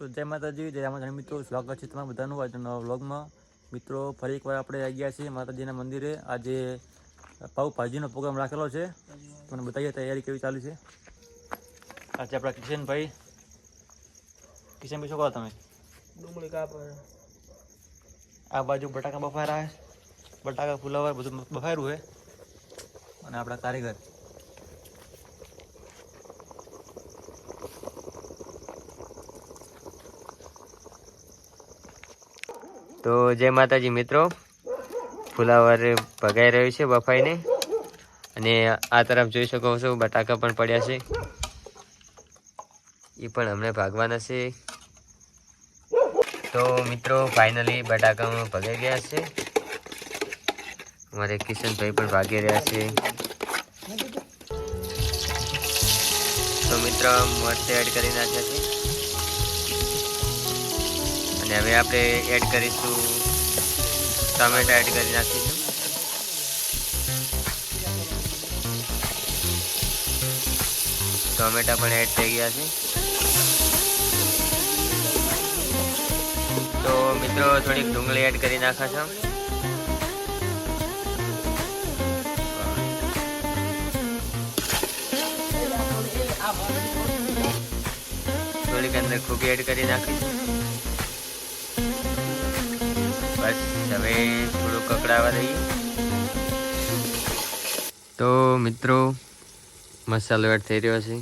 તો જય માતાજી જય માતાજી મિત્રો સ્વાગત છે તમારા બધાનું આજના નવા વ્લોગમાં. મિત્રો ફરી એકવાર આપણે આવી ગયા છીએ માતાજીના મંદિરે. આજે પાઉભાજીનો પ્રોગ્રામ રાખેલો છે. તમને બતાવીએ તૈયારી કેવી ચાલુ છે. આજે આપણા કિશનભાઈ. કિશનભાઈ શું કહો તમે? ડુંગળી કાપ આ બાજુ બટાકા બફારા બટાકા ફુલાવર બધું બફાયરું છે અને આપણા કારીગર. તો જય માતાજી મિત્રો. ફુલાવર ભગાઈ રહ્યું છે બફાઈને. અને આ તરફ જોઈ શકો છો, બટાકા પણ પડ્યા છે. એ પણ અમને ભાગવાના છે. તો મિત્રો ફાઇનલી બટાકામાં ભગાઈ ગયા છે. અમારે કિશનભાઈ પણ ભાગી રહ્યા છે. તો મિત્રો મરચે એડ કરી નાખ્યા છે. અને હવે આપણે એડ કરીશું, ટમેટા એડ કરી નાખીશું. ટમેટા પણ એડ થઈ ગયા છે. તો મિત્રો, થોડીક ડુંગળી એડ કરી નાખા છો થોડીક અંદર ખૂબી એડ કરી નાખીશું. બસ, હવે થોડું કકડાવા દઈએ. તો મિત્રો, મસાલો એડ થઈ રહ્યો છે.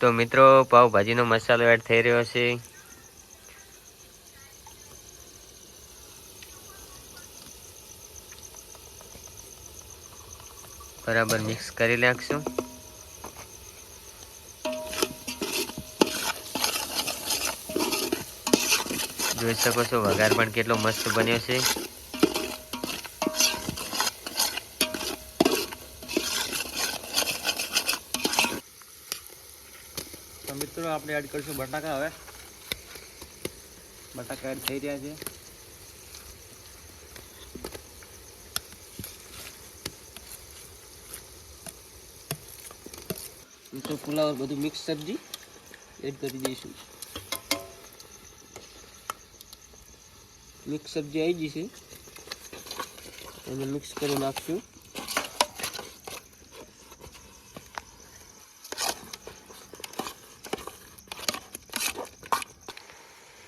તો મિત્રો પાવભાજીનો મસાલો એડ થઈ રહ્યો છે. બરાબર મિક્સ કરી નાખશું. જોઈ શકો છો, વઘાર પણ કેટલો મસ્ત બન્યો છે. તો મિત્રો, આપણે એડ કરીશું બટાકા હવે. બટાકા એડ થઈ રહ્યા છે. ફુલાવર બધું મિક્સ સબ્જી એડ કરી દઈશું. મિક્સ સબ્જી આવી ગઈ છે. એને મિક્સ કરી નાખશું.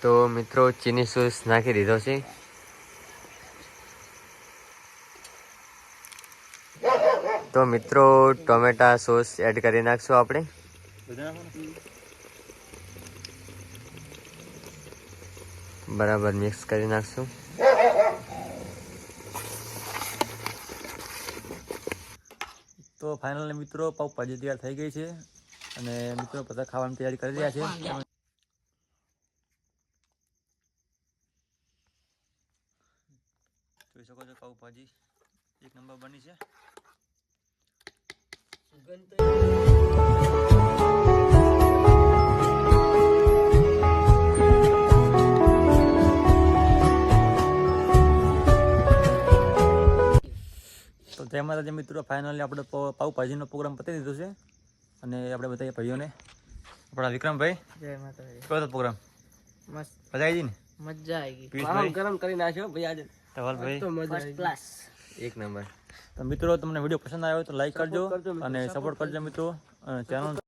તો મિત્રો ચીની સોસ નાખી દીધો છે. તો મિત્રો ટોમેટા સોસ એડ કરી નાખશું આપણે બધા નાખો ને? બરાબર મિક્સ કરી નાખશું. તો ફાઇનલ મિત્રો પાઉભાજી તૈયાર થઈ ગઈ છે અને મિત્રો બધા ખાવાની તૈયારી કરી રહ્યા છે. જોઈ શકો છો પાઉભાજી એક નંબર બની છે. જય માતાજી મિત્રો ફાઇનલી આપણે પાઉભાજીનો પ્રોગ્રામ પતી દીધો છે. અને આપણે બધા ભાઈઓને આપણા વિક્રમભાઈ જય માતાજી. કયો હતો પ્રોગ્રામ મસ્ત. મજા આવી ગઈ ને? મજા આવી ગઈ. ગરમ કરી નાખ્યો ભાઈ આજે. ધવલભાઈ? તો મજા ક્લાસ એક નંબર. તો મિત્રો તમને વીડિયો પસંદ આવ્યો તો લાઈક કરજો કરજો અને સપોર્ટ કરજો મિત્રો. અને ચેનલ